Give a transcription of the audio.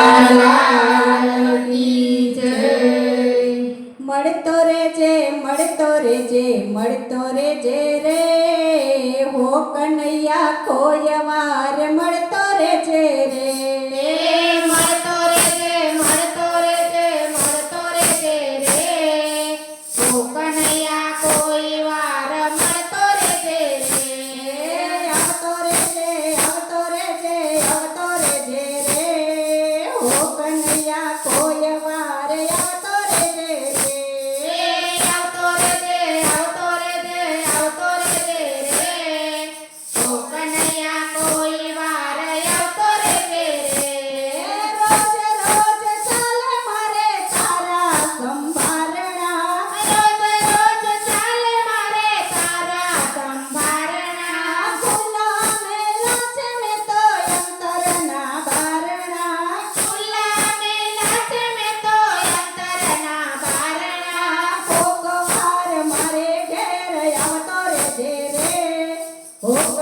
લાલ રે જે મળતો મળતો રેજે મળતો રેજે રે. હો કનૈયા કોયવાર મળતો રે favor.